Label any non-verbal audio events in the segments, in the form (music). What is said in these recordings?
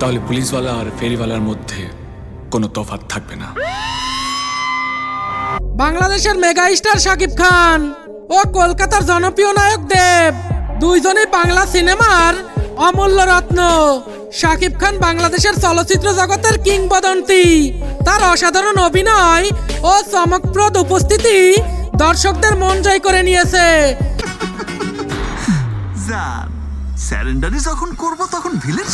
তাহলে পুলিশওয়ালা আর ফেরিওয়ালার মধ্যে কোনো তফাৎ থাকবে না। বাংলাদেশের মেগা স্টার শাকিব খান ও কলকাতার জনপ্রিয় নায়ক দেব দুইজনেই বাংলা সিনেমার অমূল্য রত্ন। শাকিব খান বাংলাদেশের চলচ্চিত্র জগতের কিংবদন্তি। তার অসাধারণ অভিনয় ও চমকপ্রদ উপস্থিতি দর্শকদের মন জয় করে নিয়েছে। (laughs) জান স্যারেন্ডারে যখন করব, তখন ভিলেন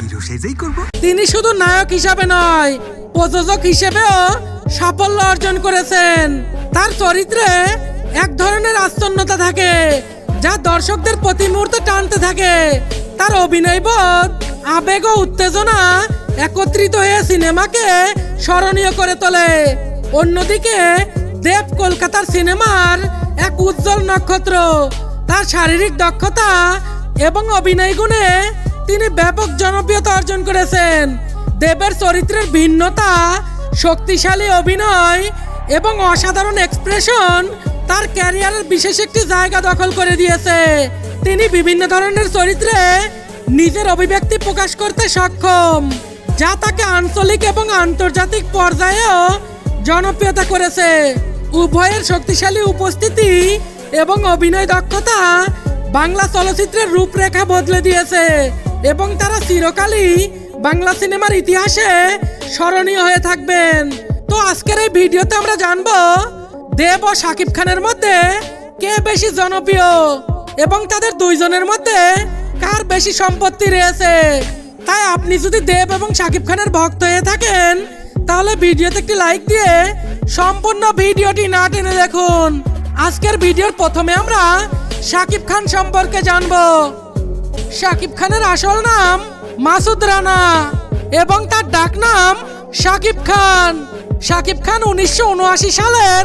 হিরো সেজেই করব। তিনি শুধু নায়ক হিসাবে নয়, প্রযোজক হিসেবেও সাফল্য অর্জন করেছেন। তার চরিত্রে এক ধরনের আস্তন্যতা থাকে, যা দর্শকদের প্রতি মুহূর্তে টানতে থাকে। তার অভিনয়বোধ আবেগ ও উত্তেজনা একত্রিত হয়ে সিনেমাকে স্মরণীয় করে তোলে। অন্যদিকে, দেব কলকাতার সিনেমার এক উজ্জ্বল নক্ষত্র, তার শারীরিক দক্ষতা এবং অভিনয় গুণে তিনি ব্যাপক জনপ্রিয়তা অর্জন করেছেন। দেবের চরিত্রের ভিন্নতা, শক্তিশালী অভিনয় এবং অসাধারণ এক্সপ্রেশন তার ক্যারিয়ারের বিশেষ একটি জায়গা দখল করে দিয়েছে। তিনি বিভিন্ন ধরনের চরিত্রে নিজের অভিব্যক্তি প্রকাশ করতে সক্ষম, যা তাকে আঞ্চলিক এবং আন্তর্জাতিক পর্যায়েও জনপ্রিয়তা করেছে। উভয়ের শক্তিশালী উপস্থিতি এবং অভিনয় দক্ষতা বাংলা চলচ্চিত্রের রূপরেখা বদলে দিয়েছে এবং তারা চিরকালই বাংলা সিনেমার ইতিহাসে স্মরণীয় হয়ে থাকবেন। তো আজকের এই ভিডিওতে আমরা জানব, দেব ও শাকিব খানের মধ্যে কে বেশি জনপ্রিয় এবং তাদের দুইজনের মধ্যে কার বেশি সম্পত্তি রয়েছে। তাই আপনি যদি দেব এবং শাকিব খানের ভক্ত হয়ে থাকেন, তাহলে ভিডিওতে একটি লাইক দিয়ে সম্পূর্ণ ভিডিওটি না টেনে দেখুন। আজকের ভিডিওর প্রথমে আমরা শাকিব খান সম্পর্কে জানব। শাকিব খানের আসল নাম মাসুদ রানা এবং তার ডাক নাম শাকিব খান। শাকিব খান উনিশশো উনআশি সালের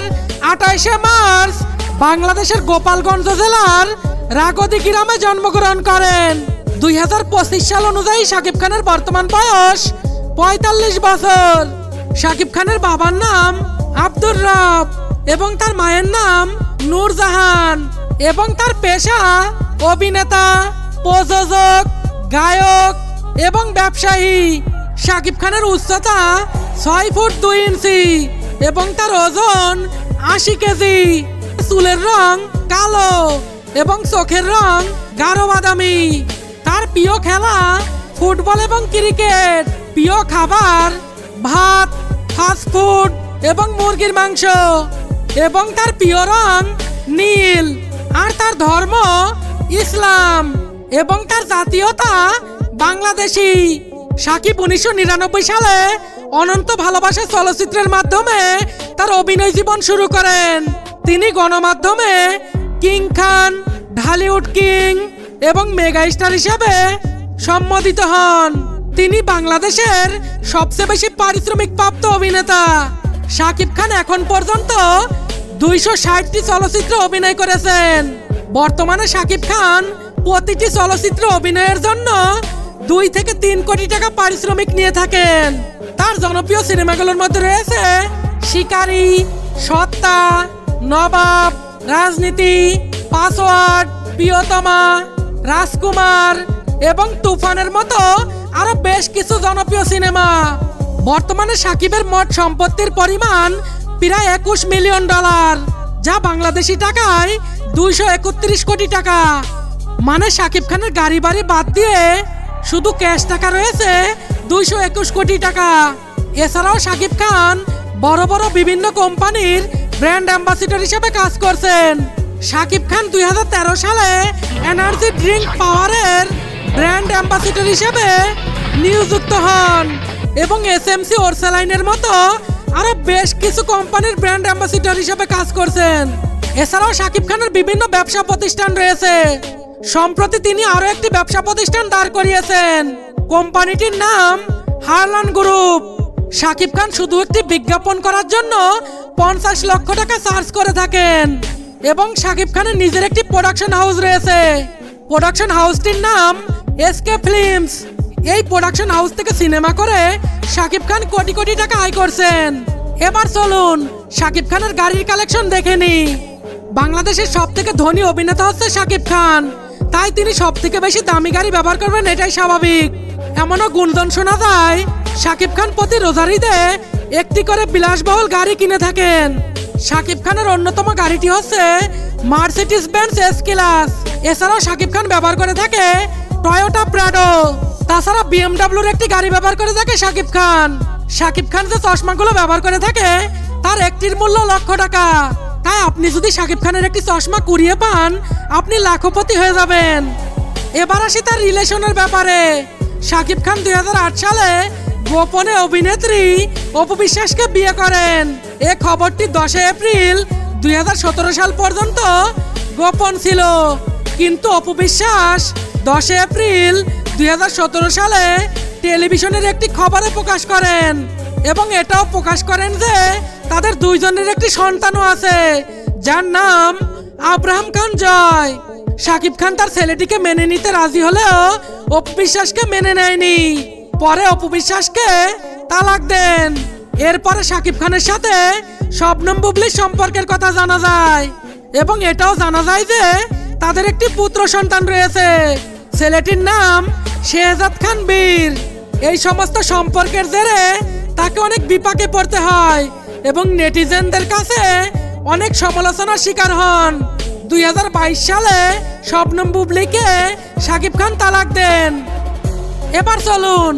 আঠাইশে মার্চ বাংলাদেশের গোপালগঞ্জ জেলার রাগদি গ্রামে জন্মগ্রহণ করেন। দুই হাজার পঁচিশ সাল অনুযায়ী শাকিব খানের বর্তমান বয়স পঁয়তাল্লিশ বছর। শাকিব খানের বাবার নাম আব্দুর রব। এবং তার মায়ের নাম নূরজাহান এবং তার পেশা অভিনেতা, প্রযোজক, গায়ক এবং ব্যবসায়ী। শাকিব খানের উচ্চতা ছয় ফুট দুই ইঞ্চি এবং তার ওজন আশি কেজি। চুলের রং কালো এবং চোখের রং গাঢ় বাদামি। তার প্রিয় খেলা ফুটবল এবং ক্রিকেট। প্রিয় খাবার ভাত ফাস্টফুড এবং মুরগির মাংস। এবং তার প্রিয় রং নীল। আর তার ধর্ম ইসলাম। এবং তার জাতীয়তা বাংলাদেশি। সাকিব উনিশশো নিরানব্বই সালে অনন্ত ভালোবাসা চলচ্চিত্রের মাধ্যমে তার অভিনয় জীবন শুরু করেন। তিনি গণমাধ্যমে কিং খান, ঢালিউড কিং এবং মেগা স্টার হিসেবে সম্বোধিত হন। তিনি বাংলাদেশের সবচেয়ে বেশি পারিশ্রমিক প্রাপ্ত অভিনেতা। শাকিব খান এখন পর্যন্ত দুইশো ষাটটি চলচ্চিত্রে অভিনয় করেছেন। বর্তমানে শাকিব খান প্রতিটি চলচ্চিত্র অভিনয়ের জন্য দুই থেকে তিন কোটি টাকা পারিশ্রমিক নিয়ে থাকেন। তার জনপ্রিয় সিনেমাগুলোর মধ্যে রয়েছে শিকারী, সত্তা, নবাব, রাজনীতি, পাসওয়ার্ড, প্রিয়তমা, রাজকুমার এবং তুফানের মতো আরও বেশ কিছু জনপ্রিয় সিনেমা। বর্তমানে সাকিবের মোট সম্পত্তির পরিমাণ প্রায় একুশ মিলিয়ন ডলার, যা বাংলাদেশি টাকায় দুইশো একত্রিশ কোটি টাকা। মানে সাকিব খানের গাড়ি বাড়ি বাদ দিয়ে শুধু ক্যাশ টাকা রয়েছে দুইশো একুশ কোটি টাকা। এছাড়াও সাকিব খান বড় বড় বিভিন্ন কোম্পানির ব্র্যান্ড অ্যাম্বাসিডর হিসেবে কাজ করছেন। সাকিব খান দুই হাজার তেরো সালে এনার্জি ড্রিঙ্ক পাওয়ারের ব্র্যান্ড অ্যাম্বাসিডর হিসেবে নিয়োজিত হন এবং এসএমসি ওরসালাইনের মতো আরও বেশ কিছু কোম্পানির ব্র্যান্ড অ্যাম্বাসিডর হিসেবে কাজ করছেন। এছাড়াও সাকিব খানের বিভিন্ন ব্যবসা প্রতিষ্ঠান রয়েছে। সম্প্রতি তিনি আরও একটি ব্যবসা প্রতিষ্ঠান দাঁড় করিয়েছেন। কোম্পানিটির নাম হারলান গ্রুপ। সাকিব খান শুধু একটি বিজ্ঞাপন করার জন্য পঞ্চাশ লক্ষ টাকা চার্জ করে থাকেন এবং সাকিব খানের নিজের একটি প্রোডাকশন হাউস রয়েছে। প্রোডাকশন হাউসটির নাম এসকে ফিল্মস এই প্রোডাকশন হাউস থেকে সিনেমা করে সাকিব খান কোটি কোটি টাকা আয় করছেন। এবার চলুন সাকিব খানের গাড়ির কালেকশন দেখে নি। বাংলাদেশের সব থেকে ধনী অভিনেতা হচ্ছে সাকিব খান। তাই তিনি সব থেকে বেশি দামি গাড়ি ব্যবহার করবেন, এটাই স্বাভাবিক। এমনও গুণজন শোনা যায়, শাকিব খান প্রতি রোজারিতে একটি করে বিলাসবহুল গাড়ি কিনে থাকেন। শাকিব খানের অন্যতম গাড়িটি হচ্ছে মার্সিডিস বেঞ্চ এস ক্লাস এছাড়াও শাকিব খান ব্যবহার করে থাকে টয়োটা প্রাডো তাছাড়া বিএমডাব্লিউর একটি গাড়ি ব্যবহার করে থাকে শাকিব খান। শাকিব খান যে চশমাগুলো ব্যবহার করে থাকে, তার একটির মূল্য লক্ষ টাকা। তাই আপনি যদি শাকিব খানের একটি চশমা কুড়িয়ে পান, আপনি লাখপতি হয়ে যাবেন। এবার আসি তার রিলেশনের ব্যাপারে। শাকিব খান দু হাজার আট সালে গোপনে অভিনেত্রী অপু বিশ্বাসকে বিয়ে করেন। এ খবরটি দশে এপ্রিল দুই হাজার সতেরো সাল পর্যন্ত গোপন ছিল। কিন্তু অপু বিশ্বাস দশই এপ্রিল দুই হাজার সতেরো সালে টেলিভিশনের একটি খবরে প্রকাশ করেন এবং এটাও প্রকাশ করেন যে তাদের দুইজনের একটি সন্তানও আছে, যার নাম আব্রাহাম খান জয়। শাকিব খান তার ছেলেটিকে মেনে নিতে রাজি হলেও অপবিশ্বাসকে মেনে নেয়নি। পরে অপবিশ্বাসকে তালাক দেন। এরপরে শাকিব খানের সাথে শবনম বুবলির সম্পর্কের কথা জানা যায় এবং এটাও জানা যায় যে তাদের একটি পুত্র সন্তান রয়েছে। ছেলেটির নাম শেহজাদ খান বীর। এই সমস্ত সম্পর্কের জেরে তাকে অনেক বিপাকে পড়তে হয় এবং নেটিজেনদের কাছে অনেক সমালোচনার শিকার হন। দুই হাজার বাইশ সালে শবনম বুবলিকে শাকিব খান তালাক দেন। এবার চলুন,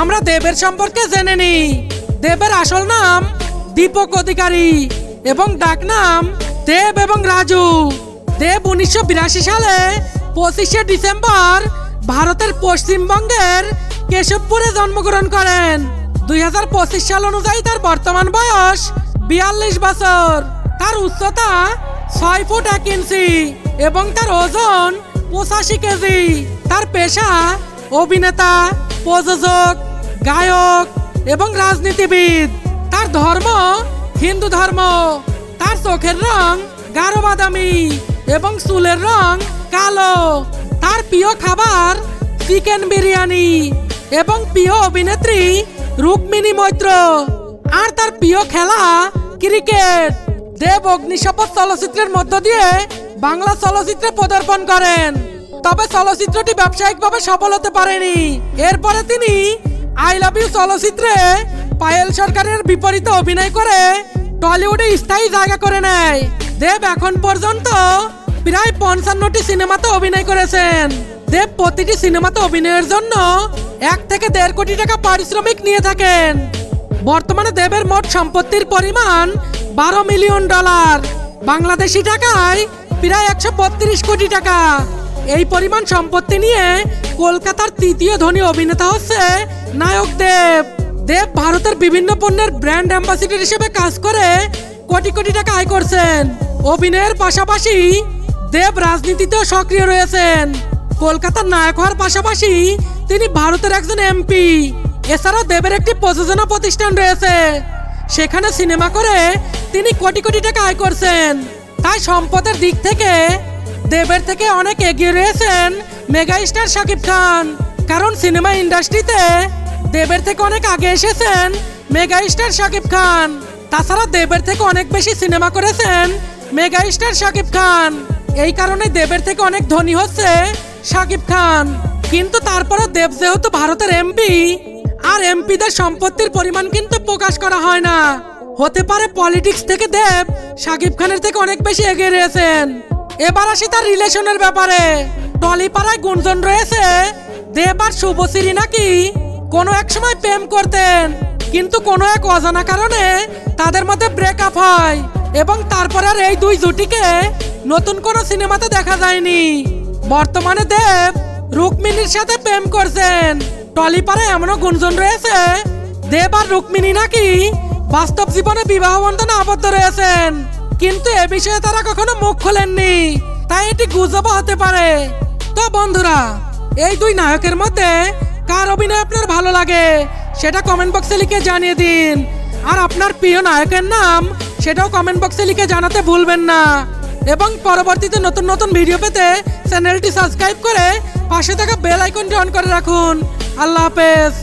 আমরা দেবের সম্পর্কে জেনে নিই। দেবের আসল নাম দীপক অধিকারী এবং ডাক নাম দেব এবং রাজু। দেব উনিশশো বিরাশি সালে পঁচিশে ডিসেম্বর ভারতের পশ্চিমবঙ্গের কেশবপুরে জন্মগ্রহণ করেন। দুই হাজার পঁচিশ সাল অনুযায়ী তার বর্তমান বয়স বিয়াল্লিশ বছর। তার উচ্চতা ছয় ফুট এক ইঞ্চি এবং তার ওজন পঁচাশি কেজি। তার পেশা অভিনেতা, প্রযোজক, গায়ক এবং রাজনীতিবিদ। তার ধর্ম হিন্দু ধর্ম। তার চোখের রং গাঢ় বাদামি এবং চুলের রং কালো তার প্রিয় খাবার চিকেন বিরিয়ানি এবং প্রিয় অভিনেত্রী রুক্মিণী মৈত্র আর তার প্রিয় খেলা ক্রিকেট। দেব অগ্নিশপথ চলচ্চিত্রের মধ্য দিয়ে বাংলা চলচ্চিত্রে পদার্পণ করেন। তবে চলচ্চিত্রটি ব্যবসায়িকভাবে সফল হতে পারেনি। এরপরে তিনি আই লাভ ইউ চলচ্চিত্রে পায়েল সরকারের বিপরীতে অভিনয় করে টলিউডে স্থায়ী জায়গা করে নেয়। দেব এখন পর্যন্ত প্রায় পঞ্চান্নটি সিনেমাতে অভিনয় করেছেন। দেব প্রতিটি সিনেমাতে অভিনয়ের জন্য এক থেকে দেড় কোটি টাকা পারিশ্রমিক নিয়ে থাকেন। বর্তমানে দেবের মোট সম্পত্তির পরিমাণ বারো মিলিয়ন ডলার। বাংলাদেশি টাকায় প্রায় একশো বত্রিশ কোটি টাকা। এই পরিমাণ সম্পত্তি নিয়ে কলকাতার তৃতীয় ধনী অভিনেতা হচ্ছে নায়ক দেব। দেব ভারতের বিভিন্ন পণ্যের ব্র্যান্ড অ্যাম্বাসিডর হিসেবে কাজ করে কোটি কোটি টাকা আয় করছেন। অভিনয়ের পাশাপাশি দেব রাজনীতিতেও সক্রিয় রয়েছেন। কলকাতার নায়ক হওয়ার পাশাপাশি তিনি ভারতের একজন এমপি। এছাড়াও দেবের একটি প্রযোজনা প্রতিষ্ঠান রয়েছে। সেখানে সিনেমা করে তিনি কোটি কোটি টাকা আয় করছেন। তাই সম্পদের দিক থেকে দেবের থেকে অনেক এগিয়ে রয়েছেন মেগা স্টার শাকিব খান। কারণ সিনেমা ইন্ডাস্ট্রিতে দেবের থেকে অনেক আগে এসেছেন মেগা স্টার শাকিব খান। তাছাড়া দেবের থেকে অনেক বেশি সিনেমা করেছেন মেগা স্টার শাকিব খান। এই কারণে দেবের থেকে অনেক ধনী হচ্ছে শাকিব খান। কিন্তু তারপরও দেব যেহেতু ভারতের এমপি আর এমপিদের সম্পত্তির পরিমাণ কিন্তু প্রকাশ করা হয় না। হতে পারে পলিটিক্স থেকে দেব শাকিব খানের থেকে অনেক বেশি এগিয়ে রয়েছেন। এবার আসি তার রিলেশনের ব্যাপারে। টলিপাড়ায় গুঞ্জন রয়েছে, দেব আর শুভশ্রী নাকি কোনো এক সময় প্রেম করতেন, কিন্তু কোনো এক অজানা কারণে তাদের মধ্যে ব্রেকআপ হয় এবং তারপর আর এই দুই জুটিকে নতুন কোনো সিনেমাতে দেখা যায়নি। বর্তমানে দেব রুক্মিণীর সাথে প্রেম করছেন। টলিপাড়ায় এমনও গুঞ্জন রয়েছে, দেব আর রুক্মিণী নাকি বাস্তব জীবনে বিবাহ বন্ধনে আবদ্ধ রয়েছেন। কিন্তু এ বিষয়ে তারা কখনো মুখ খোলেননি, তাই এটি গুজবও হতে পারে। তো বন্ধুরা, এই দুই নায়কের মধ্যে কার অভিনয় আপনার ভালো লাগে, সেটা কমেন্ট বক্সে লিখে জানিয়ে দিন। আর আপনার প্রিয় নায়কের নাম, সেটাও কমেন্ট বক্সে লিখে জানাতে ভুলবেন না। এবং পরবর্তীতে নতুন নতুন ভিডিও পেতে চ্যানেলটি সাবস্ক্রাইব করে পাশে থাকা বেল আইকনটি অন করে রাখুন। আল্লাহ হাফেজ।